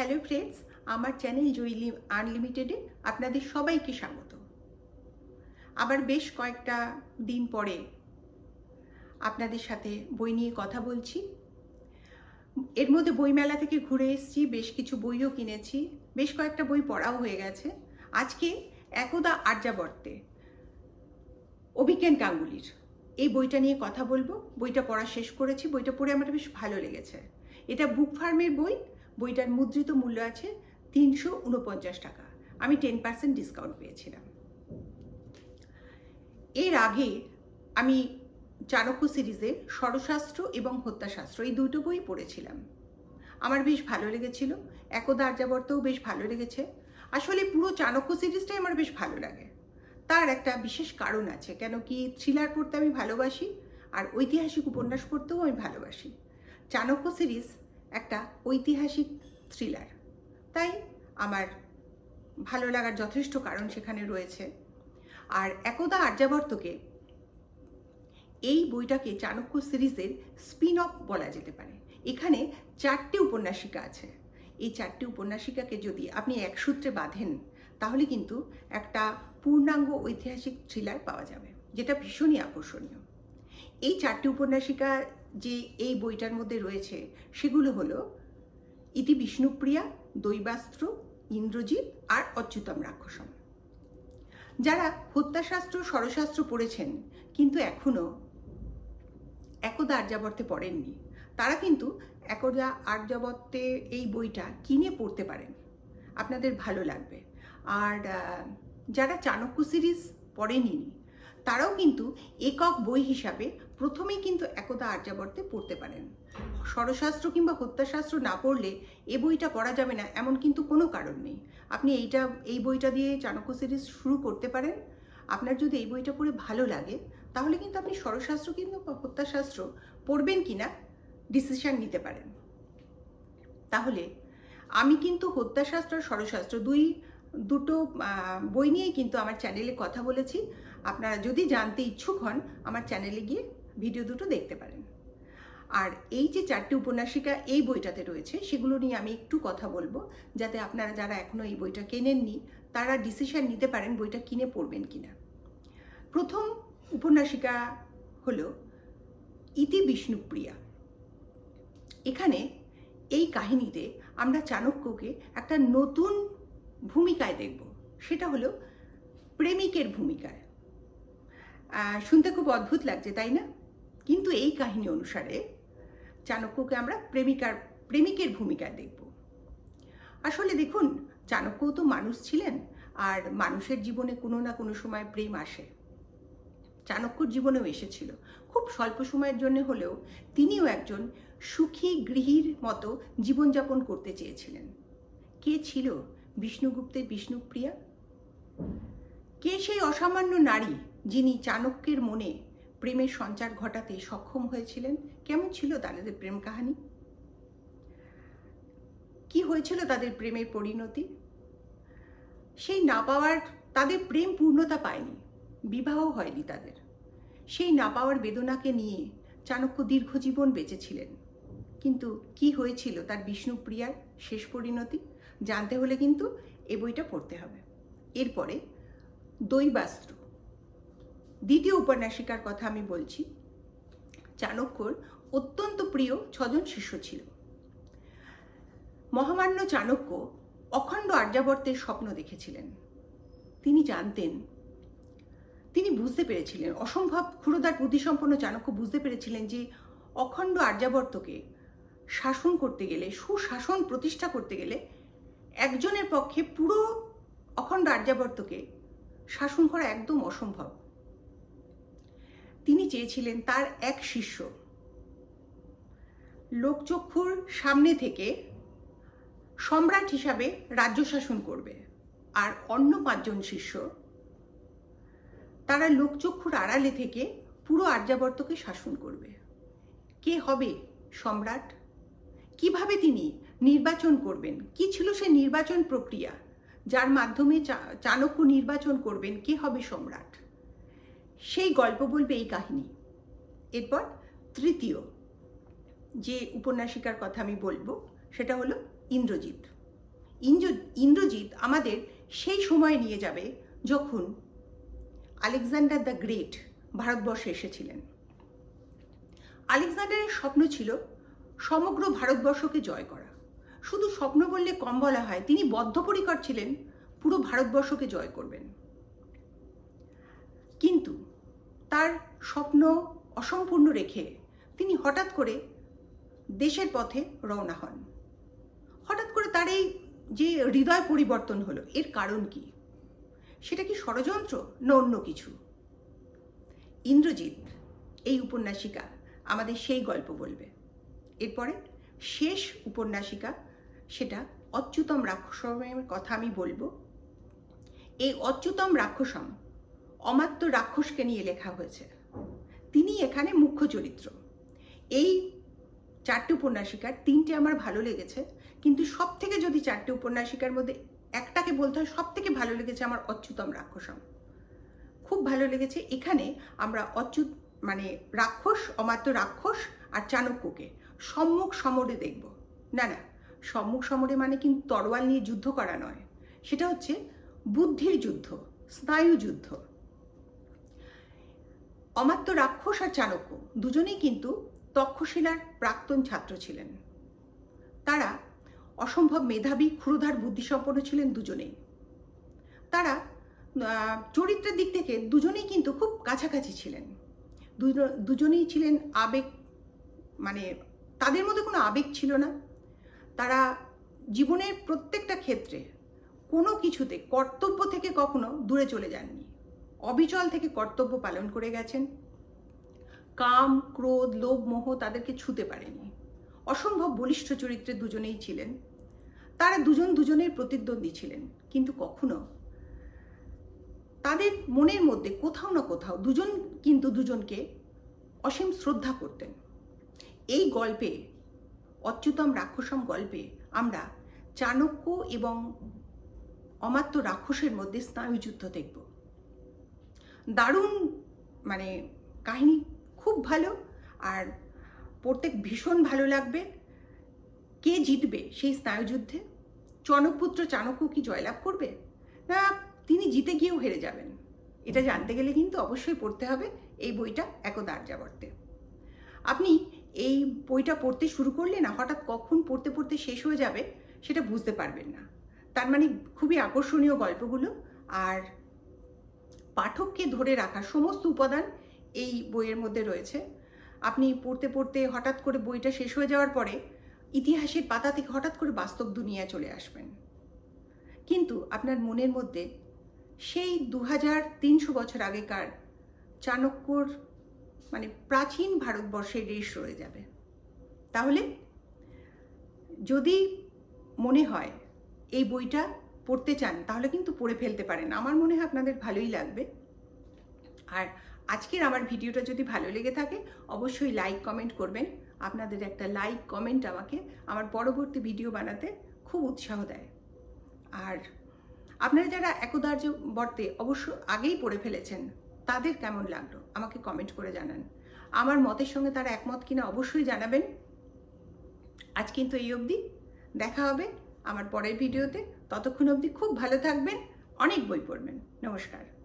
Hello friends, আমার channel Juili আনলিমিটেডে আপনাদের সবাইকে স্বাগত। আবার বেশ কয়েকটা দিন পরে আপনাদের সাথে বই নিয়ে কথা বলছি। এর মধ্যে বইমেলা থেকে ঘুরে এসেছি, বেশ কিছু বইও কিনেছি, বেশ কয়েকটা বই পড়াও হয়ে গেছে। আজকে একদা আর্যাবর্তে, অভিজ্ঞান গাঙ্গুলির। এই বইটা নিয়ে কথা বলব। বইটা পড়া শেষ করেছি, বইটা পড়ে আমার বেশ ভালো লেগেছে। এটা বুক ফার্মের বই বইটার মুদ্রিত মূল্য আছে তিনশো উনপঞ্চাশ টাকা। আমি টেন পার্সেন্ট ডিসকাউন্ট পেয়েছিলাম। এর আগে আমি চাণক্য সিরিজের ষড়শাস্ত্র এবং হত্যাশাস্ত্র এই দুটো বই পড়েছিলাম। আমার বেশ ভালো লেগেছিল, একদা আর্যাবর্তও বেশ ভালো লেগেছে। আসলে পুরো চাণক্য সিরিজটাই আমার বেশ ভালো লাগে। তার একটা বিশেষ কারণ আছে, কেন কি থ্রিলার পড়তে আমি ভালোবাসি আর ঐতিহাসিক উপন্যাস পড়তেও আমি ভালোবাসি। চাণক্য সিরিজ একটা ঐতিহাসিক থ্রিলার তাই আমার ভালো লাগার যথেষ্ট কারণ সেখানে রয়েছে। আর একদা আর্যাবর্তকে এই বইটাকে চাণক্য সিরিজের স্পিন অফ বলা যেতে পারে। এখানে চারটি উপন্যাসিকা আছে। এই চারটি উপন্যাসিকাকে যদি আপনি এক সূত্রে বাঁধেন, তাহলে কিন্তু একটা পূর্ণাঙ্গ ঐতিহাসিক থ্রিলার পাওয়া যাবে, যেটা ভীষণই আকর্ষণীয়। এই চারটি উপন্যাসিকা যে এই বইটার মধ্যে রয়েছে, সেগুলো হলো ইতি বিষ্ণুপ্রিয়া, দৈবাস্ত্র, ইন্দ্রজিৎ আর অচ্যুতম রাক্ষসম। যারা হত্যাশাস্ত্র ষড়শাস্ত্র পড়েছেন, কিন্তু এখনও একদা আর্যাবর্তে পড়েননি, তারা কিন্তু একদা আর্যাবর্তে এই বইটা কিনে পড়তে পারেন। আপনাদের ভালো লাগবে। আর যারা চাণক্য সিরিজ পড়েনি তারাও কিন্তু একক বই হিসাবে প্রথমেই কিন্তু একদা আর্যাবর্তে পড়তে পারেন। স্বরশাস্ত্র কিংবা হত্যাশাস্ত্র না পড়লে এ বইটা পড়া যাবে না এমন কিন্তু কোনো কারণ নেই। আপনি এইটা, এই বইটা দিয়ে চাণক্য সিরিজ শুরু করতে পারেন। আপনার যদি এই বইটা পড়ে ভালো লাগে, তাহলে কিন্তু আপনি স্বরশাস্ত্র কিংবা হত্যাশাস্ত্র পড়বেন কি না ডিসিশন নিতে পারেন। তাহলে আমি কিন্তু হত্যাশাস্ত্র আর ষড়শাস্ত্র দুই, দুটো বই নিয়েই কিন্তু আমার চ্যানেলে কথা বলেছি। আপনারা যদি জানতে ইচ্ছুক হন, আমার চ্যানেলে গিয়ে ভিডিও দুটো দেখতে পারেন। আর এই যে চারটি উপন্যাসিকা এই বইটাতে রয়েছে, সেগুলো নিয়ে আমি একটু কথা বলব, যাতে আপনারা যারা এখনও এই বইটা কেনেননি, তারা ডিসিশন নিতে পারেন বইটা কিনে পড়বেন কিনা। প্রথম উপন্যাসিকা হলো ইতি বিষ্ণুপ্রিয়া। এখানে এই কাহিনীতে আমরা চাণক্যকে একটা নতুন ভূমিকায় দেখব। সেটা হলো প্রেমিকের ভূমিকায়। শুনতে খুব অদ্ভুত লাগছে, তাই না? কিন্তু এই কাহিনী অনুসারে চাণক্যকে আমরা প্রেমিকার, প্রেমিকের ভূমিকায় দেখব। আসলে দেখুন চাণক্যও তো মানুষ ছিলেন আর মানুষের জীবনে কোনো না কোনো সময় প্রেম আসে। চাণক্যর জীবনেও এসেছিল। খুব স্বল্প সময়ের জন্য হলেও তিনিও একজন সুখী গৃহীর মতো জীবনযাপন করতে চেয়েছিলেন। কে ছিল বিষ্ণুগুপ্তের বিষ্ণুপ্রিয়া? কে সেই অসামান্য নারী যিনি চাণক্যের মনে প্রেমের সঞ্চার ঘটাতে সক্ষম হয়েছিলেন, কেমন ছিল তাদের প্রেম কাহিনী? কি হয়েছিল তাদের প্রেমের পরিণতি? সেই না পাওয়ার তাদের প্রেম পূর্ণতা পায়নি বিবাহ হয়নি তাদের। সেই না পাওয়ার বেদনাকে নিয়ে চাণক্য দীর্ঘ জীবন বেঁচেছিলেন। কিন্তু কি হয়েছিল তার বিষ্ণুপ্রিয়ার শেষ পরিণতি, জানতে হলে কিন্তু এ বইটা পড়তে হবে। এরপরে দৈবাস্ত্র। দ্বিতীয় উপন্যাসিকার কথা আমি বলছি। চাণক্যর অত্যন্ত প্রিয় ছজন শিষ্য ছিল। মহামান্য চাণক্য অখণ্ড আর্যাবর্তের স্বপ্ন দেখেছিলেন। তিনি জানতেন, তিনি বুঝতে পেরেছিলেন, অসম্ভব ক্ষুরদার বুদ্ধিসম্পন্ন চাণক্য বুঝতে পেরেছিলেন যে অখণ্ড আর্যাবর্তকে শাসন করতে গেলে, সুশাসন প্রতিষ্ঠা করতে গেলে একজনের পক্ষে পুরো অখণ্ড আর্যাবর্তকে শাসন করা একদম অসম্ভব। তিনি চেয়েছিলেন তার এক শিষ্য। লোকচক্ষুর সামনে থেকে সম্রাট হিসাবে রাজ্য শাসন করবে আর অন্য পাঁচজন শিষ্য তারা লোকচক্ষুর আড়ালে থেকে পুরো আর্যাবর্তকে শাসন করবে। কে হবে সম্রাট? কীভাবে তিনি নির্বাচন করবেন? কি ছিল সে নির্বাচন প্রক্রিয়া? যার মাধ্যমে চাণক্য নির্বাচন করবেন। কে হবে সম্রাট? সেই গল্প বলবে এই কাহিনী। এরপর তৃতীয় যে উপন্যাসিকার কথা আমি বলব, সেটা হলো ইন্দ্রজিৎ। ইন্দ্র- ইন্দ্রজিৎ আমাদের সেই সময় নিয়ে যাবে যখন আলেকজান্ডার দ্য গ্রেট ভারতবর্ষে এসেছিলেন। আলেকজান্ডারের স্বপ্ন ছিল সমগ্র ভারতবর্ষকে জয় করা। শুধু স্বপ্ন বললে কম বলা হয়, তিনি বদ্ধপরিকর ছিলেন, পুরো ভারতবর্ষকে জয় করবেন। কিন্তু তার স্বপ্ন অসম্পূর্ণ রেখে তিনি হঠাৎ করে দেশের পথে রওনা হন। হঠাৎ করে তার এই যে হৃদয় পরিবর্তন হলো, এর কারণ কি? সেটা কি ষড়যন্ত্র না অন্য কিছু? ইন্দ্রজিৎ, এই উপন্যাসিকা আমাদের সেই গল্প বলবে। এরপরে শেষ উপন্যাসিকা, সেটা অচ্যুতম রাক্ষসমের কথা আমি বলব। এই অচ্যুতম রাক্ষসম অমাত্য রাক্ষসকে নিয়ে লেখা হয়েছে। তিনি এখানে মুখ্য চরিত্র। এই চারটে উপন্যাসিকার তিনটে আমার ভালো লেগেছে, কিন্তু সব থেকে যদি চারটে উপন্যাসিকার মধ্যে একটাকে বলতে হয় সব থেকে ভালো লেগেছে আমার অচ্যুতম রাক্ষসম। খুব ভালো লেগেছে এখানে আমরা অচ্যুত মানে রাক্ষস, অমাত্য রাক্ষস আর চাণক্যকে সম্মুখ সমরে দেখব। না না, সম্মুখ সমরে মানে কিন্তু তরোয়াল নিয়ে যুদ্ধ করা নয়। সেটা হচ্ছে বুদ্ধির যুদ্ধ, স্নায়ু যুদ্ধ। অমাত্য রাক্ষস আর চাণক্য, দুজনেই কিন্তু তক্ষশিলার প্রাক্তন ছাত্র ছিলেন। তারা অসম্ভব মেধাবী, ক্ষুরধার, বুদ্ধিসম্পন্ন ছিলেন দুজনেই। তারা চরিত্রের দিক থেকে দুজনেই কিন্তু খুব কাছাকাছি ছিলেন। দুজনেই ছিলেন আবেগ মানে তাদের মধ্যে কোনো আবেগ ছিল না। তারা জীবনের প্রত্যেকটা ক্ষেত্রে কোনো কিছুতে কর্তব্য থেকে কখনো দূরে চলে যাননি। অবিচল থেকে কর্তব্য পালন করে গেছেন। কাম, ক্রোধ, লোভ, মোহ তাদেরকে ছুতে পারেনি। অসম্ভব বলিষ্ঠ চরিত্রে দুজনেই ছিলেন। তারা দুজন দুজনের প্রতিদ্বন্দ্বী ছিলেন। কিন্তু কখনো তাদের মনের মধ্যে কোথাও না কোথাও দুজন কিন্তু দুজনকে অসীম শ্রদ্ধা করতেন। এই গল্পে, অচ্যুতম রাক্ষসম গল্পে আমরা চাণক্য এবং অমাত্য রাক্ষসের মধ্যে স্নায়ুযুদ্ধ দেখব। দারুণ মানে কাহিনী খুব ভালো আর পড়তে ভীষণ ভালো লাগবে। কে জিতবে সেই স্নায়ুযুদ্ধে? চনকপুত্র চাণক্য কি জয়লাভ করবে? না, তিনি জিতে গিয়েও হেরে যাবেন। এটা জানতে গেলে কিন্তু অবশ্যই পড়তে হবে এই বইটা একদা আর্যাবর্তে। আপনি এই বইটা পড়তে শুরু করলে না, হঠাৎ কখন পড়তে পড়তে শেষ হয়ে যাবে সেটা বুঝতে পারবেন না। তার মানে খুবই আকর্ষণীয় গল্পগুলো আর পাঠককে ধরে রাখার সমস্ত উপাদান এই বইয়ের মধ্যে রয়েছে। আপনি পড়তে পড়তে হঠাৎ করে বইটা শেষ হয়ে যাওয়ার পরে ইতিহাসের পাতা থেকে হঠাৎ করে বাস্তব দুনিয়ায় চলে আসবেন। কিন্তু আপনার মনের মধ্যে সেই দু হাজার তিনশো বছর আগেকার চাণক্যর মানে প্রাচীন ভারতবর্ষের রেশ রয়ে যাবে। তাহলে যদি মনে হয় এই বইটা পড়তে চান, তাহলে কিন্তু পড়ে ফেলতে পারেন। আমার মনে হয় আপনাদের ভালোই লাগবে। আর আজকের আমার ভিডিওটা যদি ভালো লেগে থাকে, অবশ্যই লাইক কমেন্ট করবেন। আপনাদের একটা লাইক কমেন্ট আমাকে আমার পরবর্তী ভিডিও বানাতে খুব উৎসাহ দেয়। আর আপনারা যারা একদার্য বর্তে অবশ্য আগেই পড়ে ফেলেছেন, তাদের কেমন লাগল? আমাকে কমেন্ট করে জানান। আমার মতের সঙ্গে তারা একমত কিনা অবশ্যই জানাবেন। আজ কিন্তু এই অবধি। দেখা হবে আমার পরের ভিডিওতে ততক্ষণ অবধি খুব ভালো থাকবেন অনেক বই পড়বেন। নমস্কার।